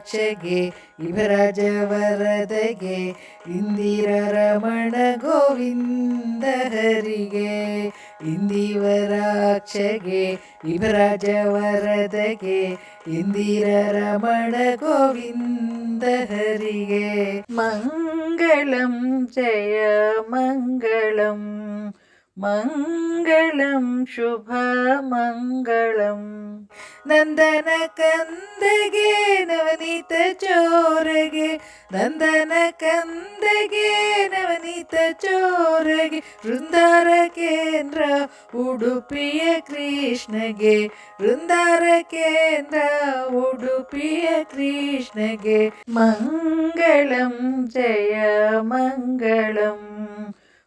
ಇಂದಿವರಾಕ್ಷಗೆ ಯುವರಾಜವರದಗೆ ಇಂದಿರ ರಮಣ ಗೋವಿಂದ ಹರಿಗೆ ಇಂದಿವರಾಕ್ಷಗೆ ಯುವರಾಜವರದಗೆ ಇಂದಿರ ರಮಣ ಗೋವಿಂದ ಹರಿಗೆ ಮಂಗಳಂ ಜಯ ಮಂಗಳಂ മംഗളം ശുഭമംഗളം. നന്ദന കന്ദഗേ നവനീത ചോരകെ. നന്ദന കന്ദഗേ നവനീത ചോരಗೆ വൃന്ദാര കേന്ദ്ര ഉടുപ്പിയ കൃഷ്ണഗെ വൃന്ദാര കേന്ദ്ര ഉടുപ്പിയ കൃഷ്ണഗെ മംഗളം ജയ മംഗളം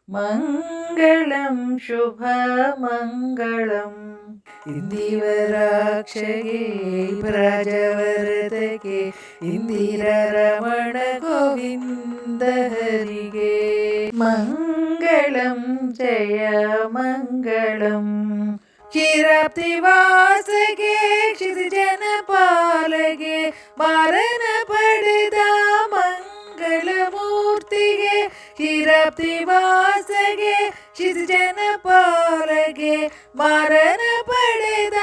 മംഗളം ശുഭമംഗളം ഇന്ദിവരാക്ഷകേ രാജവരതകേ ഇന്ദിരരമണ ഗോവിന്ദ ഹരികേ മംഗളം ജയ മംഗളം ಕ್ಷೀರಾಪ್ತಿವಾಸಗೆ ಕ್ಷಿತಿಜನ ಪಾಲಗೆ ಕ್ಷೀರಾಪ್ತಿವಾಸಗೆ ಕ್ಷಿತಿಜನ ಪಾಲಗೆ ಮಾರನ ಪಡೆದ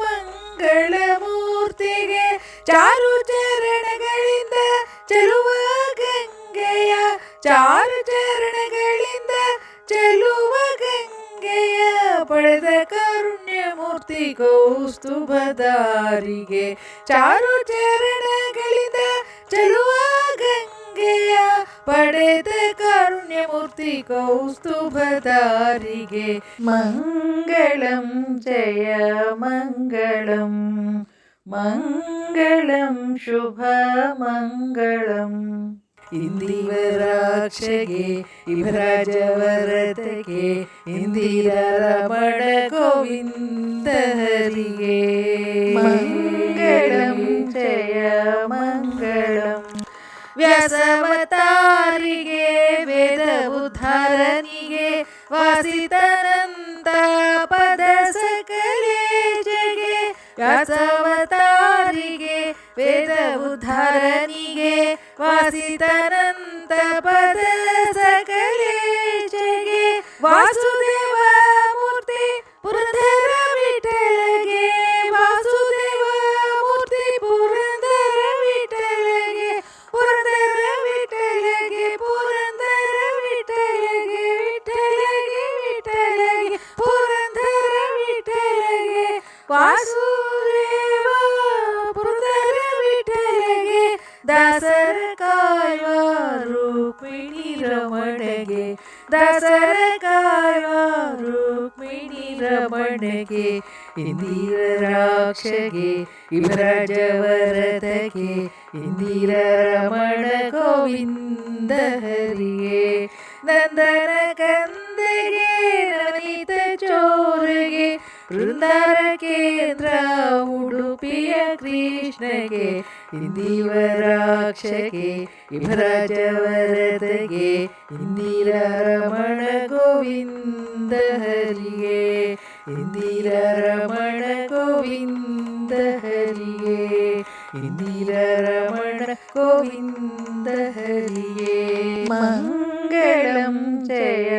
ಮಂಗಳ ಮೂರ್ತಿಗೆ, ಚಾರು ಚರಣಗಳಿಂದ ಚೆಲುವ ಗಂಗೆಯ, ಚಾರು ಚರಣಗಳಿಂದ ಚೆಲುವ ಗಂಗೆಯ, ಪಡೆದ ಕರುಣ್ಯ ಮೂರ್ತಿ ಕೌಸ್ತುಭದಾರಿಗೆ ಚಾರು ಚರಣಗಳಿಂದ ಚೆಲುವ ಪಡೆದ ಕಾರುಣ್ಯ ಮೂರ್ತಿ ಕೌಸ್ತುಭದಾರಿಗೆ ಮಂಗಳಂ ಜಯ ಮಂಗಳಂ ಮಂಗಳಂ ಶುಭ ಮಂಗಳಂ ಇಂದಿವರಾಕ್ಷಗೆ ಇವರಾಜವರದಗೆ ಇಂದಿರ ರಮಣ ಗೋವಿಂದ ಹರಿಗೆ ಮಂಗಳಂ ವಾಸಿತನಂತ ಪದ ಸಕಲೆ ಜಗೆ ವ್ಯಾಸವತಾರಿಗೆ ವೇದ ಉದ್ಧಾರನಿಗೆ ವಾಸಿತನಂತ ಪದ ಸಕಲೆ ವಾಸುದೇವ ವಾಸುದೇವ ಪುರಂದರ ವಿಠಲಗೆ, ದಾಸರ ಕಾಯುವ ರೂಪಿಣಿ ರಮಣಗೆ ದಾಸರ ಕಾಯುವ ರೂಪಿಣಿ ರಮಣಗೆ ಇಂದಿರ ರಾಕ್ಷಗೆ ಇವರಾಜವರದಗೆ ಇಂದಿರ ರಮಣ ಗೋವಿಂದ ಹರಿಯೇ, ನಂದನ ಚೋರಗೆ ವೃಂದಾರ ಕೇಂದ್ರ ಉಡುಪಿಯ ಕೃಷ್ಣಗೆ ಇಂದಿವರಾಕ್ಷಗೆ ಇವರಾಜವರದಗೆ ಇಂದಿರ ರಮಣ ಗೋವಿಂದ ಹರಿಗೆ ಇಂದಿರ ರಮಣ ಗೋವಿಂದ ಹರಿಗೆ ಇಂದಿರ ರಮಣ ಗೋವಿಂದ ಹರಿಗೆ ಮಂಗಳಂ ಜಯ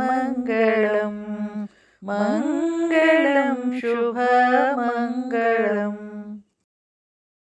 ಮಂಗಳಂ ಮಂಗಳಂ शुभमङ्गलम्।